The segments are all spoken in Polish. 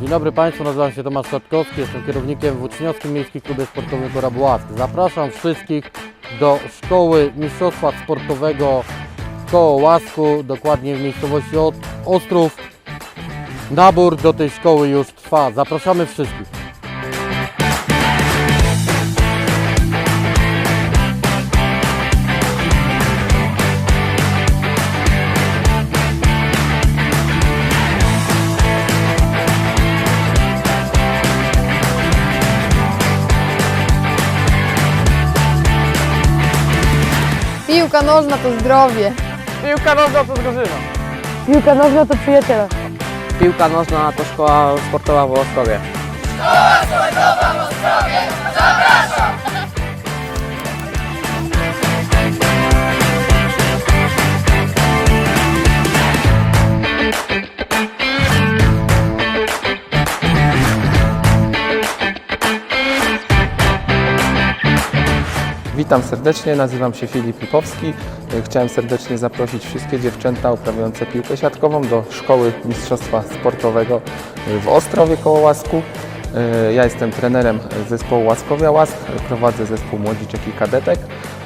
Dzień dobry Państwu, nazywam się Tomasz Szatkowski, jestem kierownikiem w Uczniowskim Miejskim Klubie Sportowym. Zapraszam wszystkich do Szkoły Mistrzostwa Sportowego Koło Łasku, dokładnie w miejscowości Ostrów. Nabór do tej szkoły już trwa. Zapraszamy wszystkich. Piłka nożna to zdrowie. Piłka nożna to drużyna. Piłka nożna to przyjaciele. Piłka nożna to szkoła sportowa w Ostrowie. Witam serdecznie, nazywam się Filip Lipowski. E, Chciałem serdecznie zaprosić wszystkie dziewczęta uprawiające piłkę siatkową do Szkoły Mistrzostwa Sportowego w Ostrowie koło Łasku. E, Ja jestem trenerem zespołu Łaskowia Łask, prowadzę zespół młodziczek i kadetek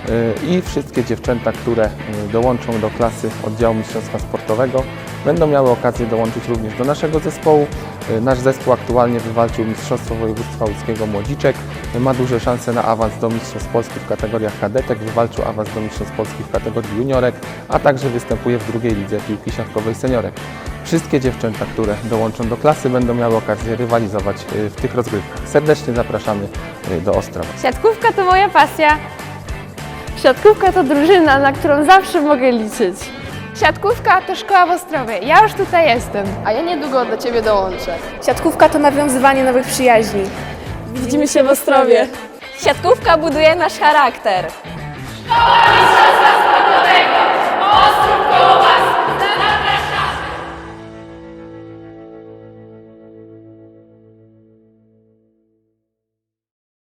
E, i wszystkie dziewczęta, które e, dołączą do klasy oddziału mistrzostwa sportowego będą miały okazję dołączyć również do naszego zespołu. E, Nasz zespół aktualnie wywalczył Mistrzostwo Województwa Łódzkiego Młodziczek, ma duże szanse na awans do Mistrzostw Polski w kategoriach kadetek, wywalczył awans do Mistrzostw Polski w kategorii juniorek, a także występuje w drugiej lidze piłki siatkowej seniorek. Wszystkie dziewczęta, które dołączą do klasy będą miały okazję rywalizować e, w tych rozgrywkach. Serdecznie zapraszamy e, do Ostrowa. Siatkówka to moja pasja. Siatkówka to drużyna, na którą zawsze mogę liczyć. Siatkówka to szkoła w Ostrowie. Ja już tutaj jestem. A ja niedługo do Ciebie dołączę. Siatkówka to nawiązywanie nowych przyjaźni. Widzimy się w Ostrowie. Siatkówka buduje nasz charakter. Szkoła